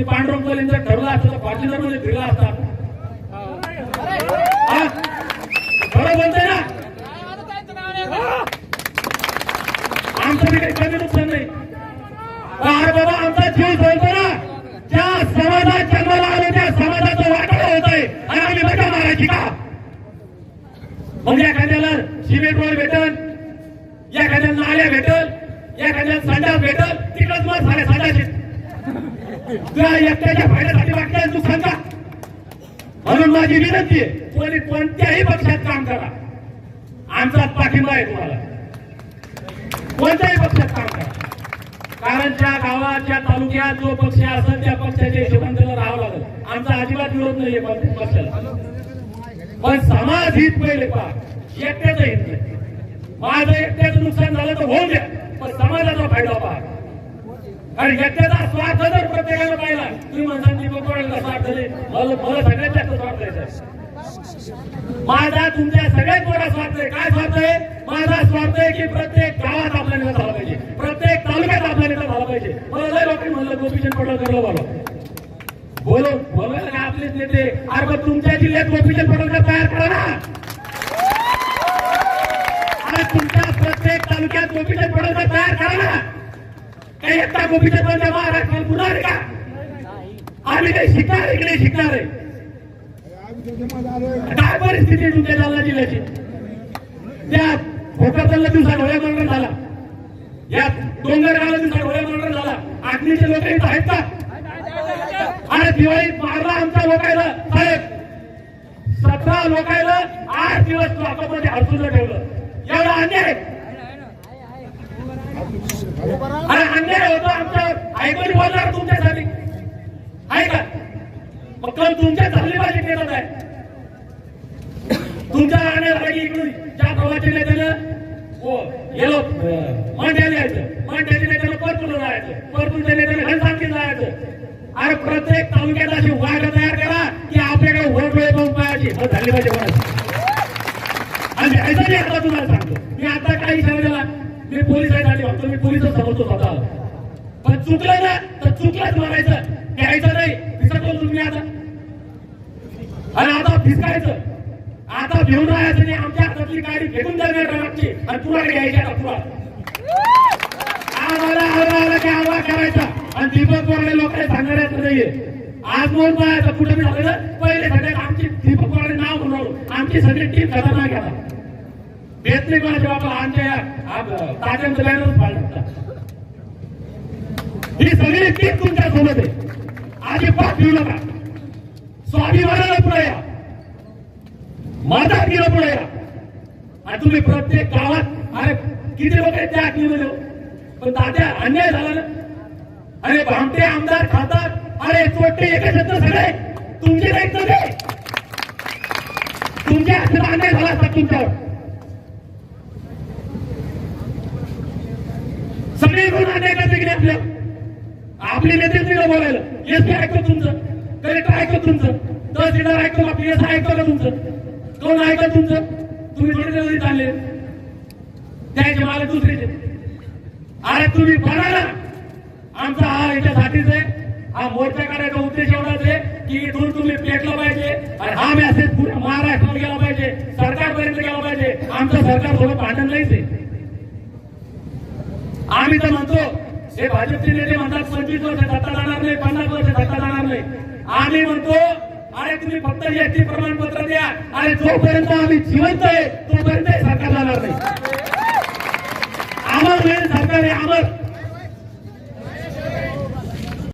ते पांडुरंग कोल्हे जर ठरलं असतं तर फॉर्च्युनरमध्ये फिरला असतात खरं बोलतोय ना? आमचं बी काही कमी नुकसान नाही. अरे बाबा आमचा जीव बोलतो ना. ज्या समाजात जन्माला आले त्या समाजाचं वाटोळ होत आहे आणि आम्ही मजा मारायची का? मग एखाद्याला सिमेंट वर भेटन. तुला एकट्याच्या फायद्यासाठी वाटतंय म्हणून माझी विनंती आहे कोणी कोणत्याही पक्षात काम करा. आमचा पाठिंबा आहे तुम्हाला. कोणत्याही पक्षात काम करा. कारण त्या गावाच्या तालुक्यात जो पक्ष असेल त्या पक्षाच्या हिशोबाने त्याला राहावं लागेल. आमचा अजिबात विरोध नाहीये पक्षाला. पण समाज हित पहिले पहा. एकट्याचं हित नाही. माझं एकट्याचं नुकसान झालं तर होऊन द्या. पण समाजाचा फायदा पहा. कारण एकट्याचा स्वार्थ जर प्रत्येकाला पाहिला तुम्ही म्हणता दीपक कोणाला स्वार्थ नाही मला मला सगळ्यात जास्त स्वार्थ आहे. माझा तुमच्या सगळ्यात मोठा स्वार्थ आहे. काय स्वार्थ आहे? माझा स्वार्थ आहे की प्रत्येक गावात आपला नेता झाला पाहिजे. प्रत्येक तालुक्यात आपला नेता झाला पाहिजे. मला लय लोकांनी म्हणलं गोपीचंद पडळकरला बोलो बोलो बोलवायला का आपलेच नेते. अरे पण तुमच्या जिल्ह्यात गोपीचंद पडळकर तयार करा ना. अरे तुमच्या प्रत्येक तालुक्यात गोपीचंद पडळकर तयार करा ना. काही एकटा गोपीचंद पडळकर महाराष्ट्रात पुन्हा का? आम्ही काही शिकणार इकडे शिकणार आहे? काय परिस्थिती आहे तुमच्या जालना जिल्ह्याची? त्या भोकरदनला दिवसा डोळ्या मंडळ झाला. या डोंगरगावला दिवसा डोळ्या मंडळ झाला. आग्नीचे लोक इथं आहेत का? अरे दिवाळीत मारला आमचा लोकायला साहेब. सतरा लोकायला आठ दिवस लॉकअपमध्ये हरसून ठेवलं. एवढा अन्याय. अरे अन्याय होतो आमच्या ऐकून बोलणार तुमच्यासाठी. मग कल तुमच्या चांगली भाषेत नेतात आहे तुमच्या राहण्यासाठी इकडून ज्या प्रवासी नेत्यानं हो गेलो मंड्याला यायचं मंड्याच्या नेत्यानं परतून जायचं. परतूनच्या नेत्यानं घनसांगी जायचं. अरे प्रत्येक तालुक्यात अशी वाघ तयार करा की आपल्याकडे वरडोळे पाहून पाहायची. मग झाली पाहिजे कोणाची आणि ऐसा नाही आता तुम्हाला सांगतो. मी आता काही सांगितलं मी पोलिसांसाठी म्हणतो मी पोलीस समजतो स्वतः पण चुकलं ना तर चुकलंच म्हणायचं घ्यायचं नाही विसरतो तुम्ही आता आणि आता फिसकायचं आता घेऊन राहायचं नाही. आमच्या हातातली गाडी फेकून जाणार ट्रकची आणि पुरा घ्यायची आता पुरा आम्हाला आम्हाला काय आवाज करायचा. आणि दीपक बोर्डे लोकांना सांगण्याचं नाहीये आज म्हणून पाहायचं. कुठे मी झालेलं पहिले सगळ्यात आमची दीपक बोर्डे नाव म्हणून आमची सगळी टीम खतरनाक आहे भेट नाही कोणाच्या बाबा. आमच्या या आ- तात्यांचं बॅनर ही सगळी टीम तुमच्यासोबत आहे. आधी अजिबात घेऊ नका. स्वाभिमान पुढे या. माझा गेलं पुढे या. आणि तुम्ही प्रत्येक गावात अरे किती लोक आहेत त्या अग्नीमध्ये पण तात्या अन्याय झाला ना? अरे भामटे आमदार खातात. अरे चोटे एका शब्द सगळे. तुमचे नाहीत सगळे. तुमच्या हातात अन्याय झाला असता तुमच्यावर. सगळे गुण अन्याय करते की आपल्या आपले नेते तिला बोलायला. एस पी ऐकतो तुमचं. कलेक्टर ऐकतो तुमचं. तहसीलदार ऐकतो का पी एस ऐकतो का तुमचं? कोण ऐकत तुमचं? तुम्ही थोडे दिवस चालले त्याचे मला दुसरीचे अरे तुम्ही बघा ना. आमचा हा याच्यासाठीच आहे. हा मोर्चा करायचा उद्देश एवढाच आहे की इथून तुम्ही पेटलं पाहिजे. आणि हा मेसेज पुऱ्या महाराष्ट्रात गेला पाहिजे. सरकारपर्यंत गेला पाहिजे. आमचं सरकार थोडं भांडण नाहीच आहे. आम्ही तर म्हणतो हे भाजपचे नेते म्हणतात पंचवीस वर्ष सत्ता जाणार नाही पन्नास वर्ष सत्ता जाणार नाही. आम्ही म्हणतो तुम्ही फक्त एसटी प्रमाणपत्र द्या आणि जोपर्यंत आम्ही जिवंत आहे तोपर्यंत सरकार जाणार नाही. आमर सरकार आहे आमर